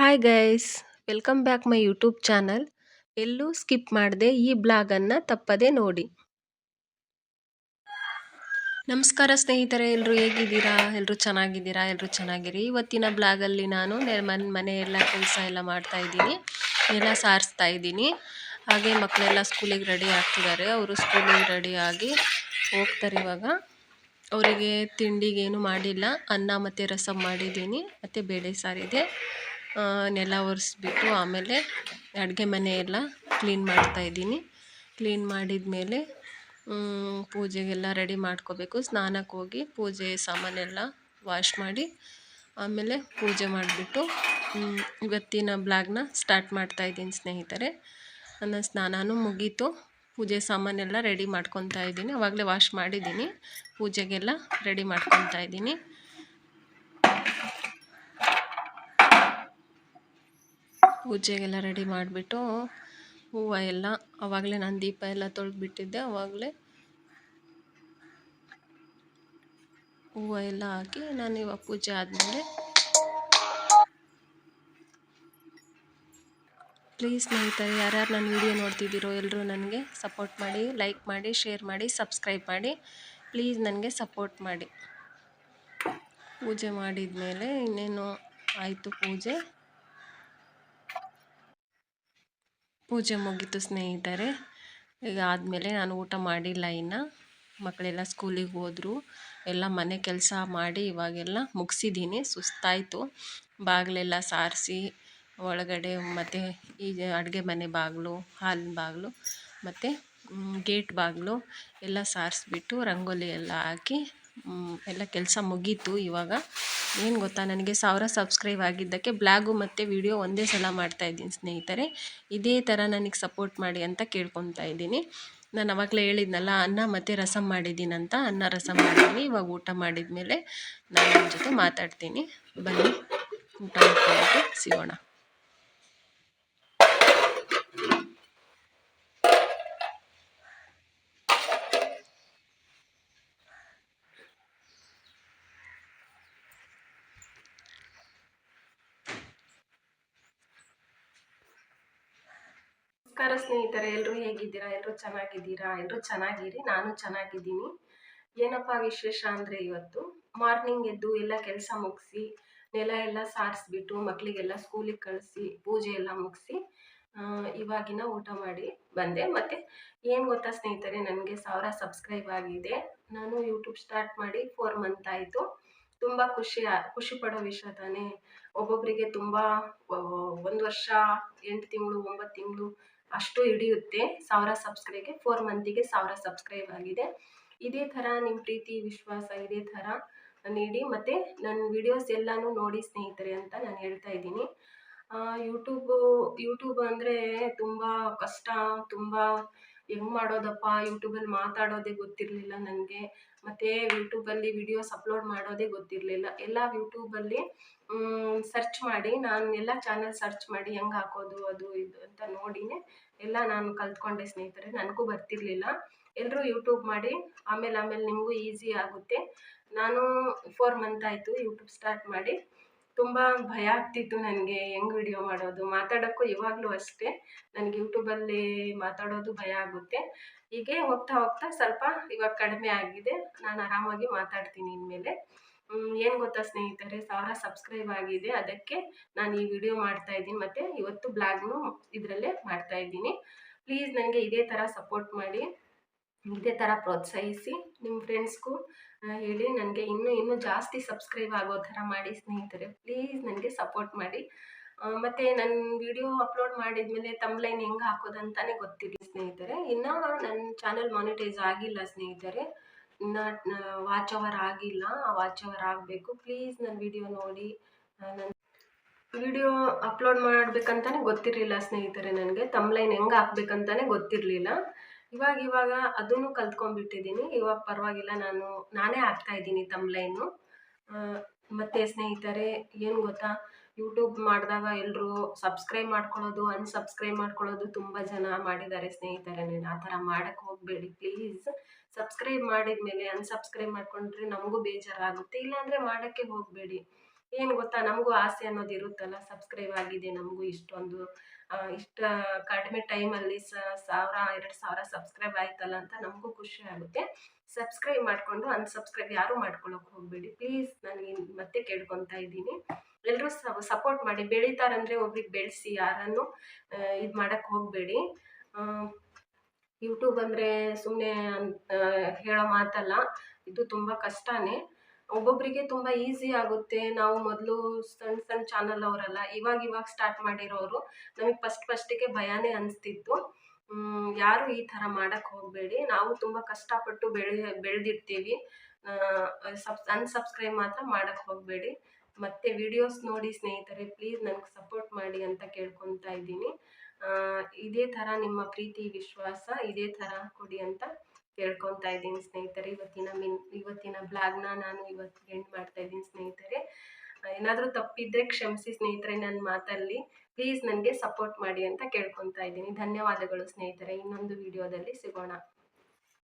Hi guys welcome back my YouTube channel ಎಲ್ಲೂ skip ಮಾಡದೆ ಈ ಬ್ಲಾಗನ್ನು ತಪ್ಪದೆ ನೋಡಿ. ನಮಸ್ಕಾರ ಸ್ನೇಹಿತರೆ ಎಲ್ಲರೂ ಹೇಗಿದ್ದೀರಾ? ಎಲ್ಲರೂ ಚೆನ್ನಾಗಿದ್ದೀರಾ? ಎಲ್ಲರೂ ಚೆನ್ನಾಗಿರಿ? ಇವತ್ತಿನ ಬ್ಲಾಗಲ್ಲಿ ನಾನು ಮನ್ ಮನೆಯೆಲ್ಲ ಕೆಲಸ ಎಲ್ಲ ಮಾಡ್ತಾ ಇದ್ದೀನಿ. ಎಲ್ಲ ಸಾರಿಸ್ತಾ ಇದ್ದೀನಿ. ಹಾಗೆ ಮಕ್ಕಳೆಲ್ಲ ಸ್ಕೂಲಿಗೆ ರೆಡಿ ಆಗ್ತಿದ್ದಾರೆ. ಅವರು ಸ್ಕೂಲಿಗೆ ರೆಡಿಯಾಗಿ ಹೋಗ್ತಾರೆ ಇವಾಗ. ಅವರಿಗೆ ತಿಂಡಿಗೇನು ಮಾಡಿಲ್ಲ. ಅನ್ನ ಮತ್ತು ರಸಂ ಮಾಡಿದ್ದೀನಿ. ಮತ್ತು ಬೇಳೆ ಸಾರಿದೆ. ನೆಲ ಒರೆಸ್ಬಿಟ್ಟು ಆಮೇಲೆ ಅಡುಗೆ ಮನೆ ಎಲ್ಲ ಕ್ಲೀನ್ ಮಾಡ್ತಾಯಿದ್ದೀನಿ ಕ್ಲೀನ್ ಮಾಡಿದ ಮೇಲೆ ಪೂಜೆಗೆಲ್ಲ ರೆಡಿ ಮಾಡ್ಕೋಬೇಕು. ಸ್ನಾನಕ್ಕೆ ಹೋಗಿ ಪೂಜೆ ಸಾಮಾನೆಲ್ಲ ವಾಶ್ ಮಾಡಿ ಆಮೇಲೆ ಪೂಜೆ ಮಾಡಿಬಿಟ್ಟು ಇವತ್ತಿನ ಬ್ಲಾಗ್ನ ಸ್ಟಾರ್ಟ್ ಮಾಡ್ತಾಯಿದ್ದೀನಿ ಸ್ನೇಹಿತರೆ. ನನ್ನ ಸ್ನಾನವೂ ಮುಗೀತು. ಪೂಜೆ ಸಾಮಾನೆಲ್ಲ ರೆಡಿ ಮಾಡ್ಕೊತಾ ಇದ್ದೀನಿ. ಆವಾಗಲೇ ವಾಶ್ ಮಾಡಿದ್ದೀನಿ. ಪೂಜೆಗೆಲ್ಲ ರೆಡಿ ಮಾಡ್ಕೊತಾ ಇದ್ದೀನಿ. ಪೂಜೆಗೆಲ್ಲ ರೆಡಿ ಮಾಡಿಬಿಟ್ಟು ಹೂವು ಎಲ್ಲ ಆವಾಗಲೇ ನಾನು ದೀಪ ಎಲ್ಲ ತೊಳೆದ್ಬಿಟ್ಟಿದ್ದೆ ಆವಾಗಲೇ ಹೂವು ಎಲ್ಲ ಹಾಕಿ ನಾನು ಇವಾಗ ಪೂಜೆ ಆದಮೇಲೆ ಪ್ಲೀಸ್ ಸ್ನೇಹಿತರೆ, ಯಾರ್ಯಾರು ನನ್ನ ವೀಡಿಯೋ ನೋಡ್ತಿದ್ದೀರೋ ಎಲ್ಲರೂ ನನಗೆ ಸಪೋರ್ಟ್ ಮಾಡಿ ಲೈಕ್ ಮಾಡಿ ಶೇರ್ ಮಾಡಿ ಸಬ್ಸ್ಕ್ರೈಬ್ ಮಾಡಿ ಪ್ಲೀಸ್ ನನಗೆ ಸಪೋರ್ಟ್ ಮಾಡಿ. ಪೂಜೆ ಮಾಡಿದ ಮೇಲೆ ಇನ್ನೇನು ಆಯಿತು ಪೂಜೆ? ಪೂಜೆ ಮುಗೀತು ಸ್ನೇಹಿತರೆ, ಈಗ ಆದಮೇಲೆ ನಾನು ಊಟ ಮಾಡಿಲ್ಲ ಇನ್ನು. ಮಕ್ಕಳೆಲ್ಲ ಸ್ಕೂಲಿಗೆ ಹೋದರು. ಎಲ್ಲ ಮನೆ ಕೆಲಸ ಮಾಡಿ ಇವಾಗೆಲ್ಲ ಮುಗಿಸಿದ್ದೀನಿ ಸುಸ್ತಾಯಿತು. ಬಾಗಿಲೆಲ್ಲ ಸಾರಿಸಿ, ಒಳಗಡೆ ಮತ್ತು ಈ ಅಡುಗೆ ಮನೆ ಬಾಗಿಲು, ಹಾಲಿನ ಬಾಗಿಲು, ಮತ್ತು ಗೇಟ್ ಬಾಗಿಲು ಎಲ್ಲ ಸಾರಿಸ್ಬಿಟ್ಟು ರಂಗೋಲಿ ಎಲ್ಲ ಹಾಕಿ ಎಲ್ಲ ಕೆಲಸ ಮುಗೀತು ಇವಾಗ. ಏನು ಗೊತ್ತಾ, ನನಗೆ ಸಾವಿರ ಸಬ್ಸ್ಕ್ರೈಬ್ ಆಗಿದ್ದಕ್ಕೆ ಬ್ಲಾಗು ಮತ್ತು ವಿಡಿಯೋ ಒಂದೇ ಸಲ ಮಾಡ್ತಾಯಿದ್ದೀನಿ ಸ್ನೇಹಿತರೆ. ಇದೇ ಥರ ನನಗೆ ಸಪೋರ್ಟ್ ಮಾಡಿ ಅಂತ ಕೇಳ್ಕೊತಾ ಇದ್ದೀನಿ. ನಾನು ಅವಾಗಲೇ ಹೇಳಿದ್ನಲ್ಲ, ಅನ್ನ ಮತ್ತು ರಸಮ್ ಮಾಡಿದ್ದೀನಂತ ಅನ್ನ ರಸಂ ಮಾಡಿದ್ದೀನಿ ಇವಾಗ ಊಟ ಮಾಡಿದ ಮೇಲೆ ನಾನು ನಿಮ್ಮ ಜೊತೆ ಮಾತಾಡ್ತೀನಿ. ಬನ್ನಿ, ಊಟ ಮಾಡ್ಕೊಂಡು ಸಿಗೋಣ. ನಮಸ್ಕಾರ ಸ್ನೇಹಿತರೆ ಎಲ್ಲರೂ ಹೇಗಿದ್ದೀರಾ? ಎಲ್ಲರೂ ಚೆನ್ನಾಗಿದ್ದೀರಾ? ಎಲ್ಲರೂ ಚೆನ್ನಾಗಿರಿ? ನಾನು ಚೆನ್ನಾಗಿದ್ದೀನಿ. ಏನಪ್ಪ ವಿಶೇಷ ಅಂದರೆ ಇವತ್ತು? ಮಾರ್ನಿಂಗ್ ಎದ್ದು ಎಲ್ಲ ಕೆಲಸ ಮುಗಿಸಿ, ನೆಲ ಎಲ್ಲ ಸಾರಿಸ್ಬಿಟ್ಟು ಮಕ್ಕಳಿಗೆಲ್ಲ ಸ್ಕೂಲಿಗೆ ಕಳಿಸಿ, ಪೂಜೆ ಎಲ್ಲ ಮುಗಿಸಿ ಇವಾಗಿನ ಊಟ ಮಾಡಿ ಬಂದೆ. ಮತ್ತು ಏನು ಗೊತ್ತಾ ಸ್ನೇಹಿತರೆ, ನನಗೆ ಸಾವಿರ ಸಬ್ಸ್ಕ್ರೈಬ್ ಆಗಿದೆ. ನಾನು ಯೂಟ್ಯೂಬ್ ಸ್ಟಾರ್ಟ್ ಮಾಡಿ ಫೋರ್ ಮಂತ್ ಆಯಿತು. ತುಂಬ ಖುಷಿ ಖುಷಿ ಪಡೋ ವಿಷಯ ತಾನೇ. ಒಬ್ಬೊಬ್ಬರಿಗೆ ತುಂಬ ಒಂದು ವರ್ಷ, ಎಂಟು ತಿಂಗಳು, ಒಂಬತ್ತು ತಿಂಗಳು ಅಷ್ಟು ಹಿಡಿಯುತ್ತೆ ಸಾವಿರ ಸಬ್ಸ್ಕ್ರೈಬ್ಗೆ. ಫೋರ್ ಮಂತಿಗೆ ಸಾವಿರ ಸಬ್ಸ್ಕ್ರೈಬ್ ಆಗಿದೆ. ಇದೇ ಥರ ನಿಮ್ಮ ಪ್ರೀತಿ, ವಿಶ್ವಾಸ ಇದೇ ಥರ ನೀಡಿ ಮತ್ತು ನನ್ನ ವಿಡಿಯೋಸ್ ಎಲ್ಲನೂ ನೋಡಿ ಸ್ನೇಹಿತರೆ ಅಂತ ನಾನು ಹೇಳ್ತಾ ಇದ್ದೀನಿ. ಯೂಟ್ಯೂಬು ಯೂಟ್ಯೂಬ್ ಅಂದರೆ ತುಂಬ ಕಷ್ಟ, ತುಂಬ ಹೆಂಗೆ ಮಾಡೋದಪ್ಪ? ಯೂಟ್ಯೂಬಲ್ಲಿ ಮಾತಾಡೋದೇ ಗೊತ್ತಿರಲಿಲ್ಲ ನನಗೆ. ಮತ್ತು ಯೂಟ್ಯೂಬಲ್ಲಿ ವಿಡಿಯೋಸ್ ಅಪ್ಲೋಡ್ ಮಾಡೋದೇ ಗೊತ್ತಿರಲಿಲ್ಲ. ಎಲ್ಲ ಯೂಟ್ಯೂಬಲ್ಲಿ ಸರ್ಚ್ ಮಾಡಿ, ನಾನು ಎಲ್ಲ ಚಾನಲ್ ಸರ್ಚ್ ಮಾಡಿ ಹೆಂಗೆ ಹಾಕೋದು, ಅದು, ಇದು ಅಂತ ನೋಡಿನೇ ಎಲ್ಲ ನಾನು ಕಲ್ತ್ಕೊಂಡೆ ಸ್ನೇಹಿತರೆ. ನನಗೂ ಬರ್ತಿರಲಿಲ್ಲ. ಎಲ್ಲರೂ ಯೂಟ್ಯೂಬ್ ಮಾಡಿ, ಆಮೇಲೆ ಆಮೇಲೆ ನಿಮಗೂ ಈಸಿ ಆಗುತ್ತೆ. ನಾನು ಫೋರ್ ಮಂತ್ ಆಯಿತು ಯೂಟ್ಯೂಬ್ ಸ್ಟಾರ್ಟ್ ಮಾಡಿ. ತುಂಬ ಭಯ ಆಗ್ತಿತ್ತು ನನಗೆ ಹೆಂಗೆ ವಿಡಿಯೋ ಮಾಡೋದು. ಮಾತಾಡೋಕ್ಕೂ ಇವಾಗಲೂ ಅಷ್ಟೇ. ನನಗೆ ಯೂಟ್ಯೂಬಲ್ಲಿ ಮಾತಾಡೋದು ಭಯ ಆಗುತ್ತೆ. ಹೀಗೆ ಹೋಗ್ತಾ ಹೋಗ್ತಾ ಸ್ವಲ್ಪ ಇವಾಗ ಕಡಿಮೆ ಆಗಿದೆ. ನಾನು ಆರಾಮಾಗಿ ಮಾತಾಡ್ತೀನಿ ಇನ್ಮೇಲೆ. ಏನು ಗೊತ್ತಾ ಸ್ನೇಹಿತರೆ? ಸಾವಿರ ಸಬ್ಸ್ಕ್ರೈಬ್ ಆಗಿದೆ. ಅದಕ್ಕೆ ನಾನು ಈ ವಿಡಿಯೋ ಮಾಡ್ತಾ ಇದ್ದೀನಿ. ಮತ್ತು ಇವತ್ತು ಬ್ಲಾಗ್ನು ಇದರಲ್ಲೇ ಮಾಡ್ತಾ ಇದ್ದೀನಿ. ಪ್ಲೀಸ್ ನನಗೆ ಇದೇ ಥರ ಸಪೋರ್ಟ್ ಮಾಡಿ. ಇದೇ ಥರ ಪ್ರೋತ್ಸಾಹಿಸಿ ನಿಮ್ಮ ಫ್ರೆಂಡ್ಸ್ಗೂ ಹೇಳಿ ನನಗೆ ಇನ್ನೂ ಇನ್ನೂ ಜಾಸ್ತಿ ಸಬ್ಸ್ಕ್ರೈಬ್ ಆಗೋ ಥರ ಮಾಡಿ ಸ್ನೇಹಿತರೆ. ಪ್ಲೀಸ್ ನನಗೆ ಸಪೋರ್ಟ್ ಮಾಡಿ. ಮತ್ತು ನನ್ನ ವಿಡಿಯೋ ಅಪ್ಲೋಡ್ ಮಾಡಿದ್ಮೇಲೆ ತಮ್ಲೈನ್ ಹೆಂಗೆ ಹಾಕೋದಂತಾನೆ ಗೊತ್ತಿಲ್ಲ ಸ್ನೇಹಿತರೆ. ಇನ್ನೂ ನನ್ನ ಚಾನಲ್ ಮಾನಿಟೈಸ್ ಆಗಿಲ್ಲ ಸ್ನೇಹಿತರೆ. ಇನ್ನು ವಾಚ್ ಅವರ್ ಆಗಿಲ್ಲ. ಆ ವಾಚ್ ಅವರ್ ಆಗಬೇಕು. ಪ್ಲೀಸ್ ನನ್ನ ವಿಡಿಯೋ ನೋಡಿ. ನನ್ನ ವಿಡಿಯೋ ಅಪ್ಲೋಡ್ ಮಾಡಬೇಕಂತಾನೆ ಗೊತ್ತಿರಲಿಲ್ಲ ಸ್ನೇಹಿತರೆ ನನಗೆ. ತಮ್ಲೈನ್ ಹೆಂಗೆ ಹಾಕ್ಬೇಕಂತಾನೆ ಗೊತ್ತಿರಲಿಲ್ಲ. ಇವಾಗ ಇವಾಗ ಅದನ್ನು ಕಲ್ತ್ಕೊಂಡ್ಬಿಟ್ಟಿದ್ದೀನಿ ಇವಾಗ ಪರವಾಗಿಲ್ಲ, ನಾನು, ನಾನೇ ಇದ್ದೀನಿ ತಮ್ಲೈನು ಮತ್ತು ಸ್ನೇಹಿತರೆ, ಏನು ಗೊತ್ತಾ? ಯೂಟ್ಯೂಬ್ ಮಾಡಿದಾಗ ಎಲ್ಲರೂ ಸಬ್ಸ್ಕ್ರೈಬ್ ಮಾಡ್ಕೊಳ್ಳೋದು ಅನ್ಸಬ್ಸ್ಕ್ರೈಬ್ ಮಾಡ್ಕೊಳ್ಳೋದು ತುಂಬ ಜನ ಮಾಡಿದ್ದಾರೆ ಸ್ನೇಹಿತರೆ. ನೀನು ಆ ಥರ ಮಾಡೋಕ್ಕೆ ಹೋಗಬೇಡಿ ಪ್ಲೀಸ್ ಸಬ್ಸ್ಕ್ರೈಬ್ ಮಾಡಿದ ಮೇಲೆ ಅನ್ಸಬ್ಸ್ಕ್ರೈಬ್ ಮಾಡ್ಕೊಂಡ್ರೆ ನಮಗೂ ಬೇಜಾರಾಗುತ್ತೆ. ಇಲ್ಲಾಂದರೆ ಮಾಡೋಕ್ಕೆ ಹೋಗಬೇಡಿ. ಏನು ಗೊತ್ತಾ? ನಮಗೂ ಆಸೆ ಅನ್ನೋದು ಇರುತ್ತಲ್ಲ? ಸಬ್ಸ್ಕ್ರೈಬ್ ಆಗಿದೆ ನಮಗೂ ಇಷ್ಟೊಂದು. ಇಷ್ಟ ಕಡಿಮೆ ಟೈಮಲ್ಲಿ ಸಾವಿರ, ಎರಡು ಸಾವಿರ ಸಬ್ಸ್ಕ್ರೈಬ್ ಆಯ್ತಲ್ಲ ಅಂತ ನಮಗೂ ಖುಷಿ ಆಗುತ್ತೆ. ಸಬ್ಸ್ಕ್ರೈಬ್ ಮಾಡಿಕೊಂಡು ಅನ್ಸಬ್ಸ್ಕ್ರೈಬ್ ಯಾರೂ ಮಾಡ್ಕೊಳ್ಳೋಕೆ ಹೋಗಬೇಡಿ. ಪ್ಲೀಸ್ ನನಗೆ ಮತ್ತೆ ಕೇಳ್ಕೊತಾ ಇದ್ದೀನಿ. ಎಲ್ಲರೂ ಸಪೋರ್ಟ್ ಮಾಡಿ. ಬೆಳೀತಾರಂದರೆ ಒಬ್ರಿಗೆ ಬೆಳೆಸಿ, ಯಾರನ್ನು ಇದು ಮಾಡೋಕ್ಕೆ ಹೋಗಬೇಡಿ. ಯೂಟ್ಯೂಬ್ ಅಂದರೆ ಸುಮ್ಮನೆ ಹೇಳೋ ಮಾತಲ್ಲ. ಇದು ತುಂಬ ಕಷ್ಟನೇ. ಒಬ್ಬೊಬ್ಬರಿಗೆ ತುಂಬ ಈಸಿ ಆಗುತ್ತೆ. ನಾವು ಮೊದಲು ಸಣ್ಣ ಸಣ್ಣ ಚಾನಲ್ ಅವರಲ್ಲ ಇವಾಗ ಇವಾಗ ಸ್ಟಾರ್ಟ್ ಮಾಡಿರೋರು ನಮಗೆ ಫಸ್ಟ್ ಫಸ್ಟಿಗೆ ಭಯನೇ ಅನಿಸ್ತಿತ್ತು. ಯಾರು ಈ ಥರ ಮಾಡೋಕ್ಕೆ ಹೋಗಬೇಡಿ. ನಾವು ತುಂಬ ಕಷ್ಟಪಟ್ಟು ಬೆಳೆ, ಬೆಳೆದಿರ್ತೀವಿ. ಸಬ್ ಅನ್ಸಬ್ಸ್ಕ್ರೈಬ್ ಮಾತ್ರ ಮಾಡೋಕ್ಕೆ ಹೋಗಬೇಡಿ. ಮತ್ತೆ ವಿಡಿಯೋಸ್ ನೋಡಿ ಸ್ನೇಹಿತರೆ ಪ್ಲೀಸ್ ನನಗೆ ಸಪೋರ್ಟ್ ಮಾಡಿ ಅಂತ ಕೇಳ್ಕೊತಾ ಇದ್ದೀನಿ. ಇದೇ ಥರ ನಿಮ್ಮ ಪ್ರೀತಿ, ವಿಶ್ವಾಸ ಇದೇ ಥರ ಕೊಡಿ ಅಂತ ಕೇಳ್ಕೊತಾ ಇದ್ದೀನಿ ಸ್ನೇಹಿತರೆ. ಇವತ್ತಿನ ಮಿನ್, ಇವತ್ತಿನ ಬ್ಲಾಗ್ನ ನಾನು ಇವತ್ತು ಎಂಡ್ ಮಾಡ್ತಾ ಇದ್ದೀನಿ ಸ್ನೇಹಿತರೆ. ಏನಾದರೂ ತಪ್ಪಿದ್ರೆ ಕ್ಷಮಿಸಿ ಸ್ನೇಹಿತರೆ ನನ್ನ ಮಾತಲ್ಲಿ. ಪ್ಲೀಸ್ ನನಗೆ ಸಪೋರ್ಟ್ ಮಾಡಿ ಅಂತ ಕೇಳ್ಕೊತಾ ಇದ್ದೀನಿ. ಧನ್ಯವಾದಗಳು ಸ್ನೇಹಿತರೆ. ಇನ್ನೊಂದು ವಿಡಿಯೋದಲ್ಲಿ ಸಿಗೋಣ.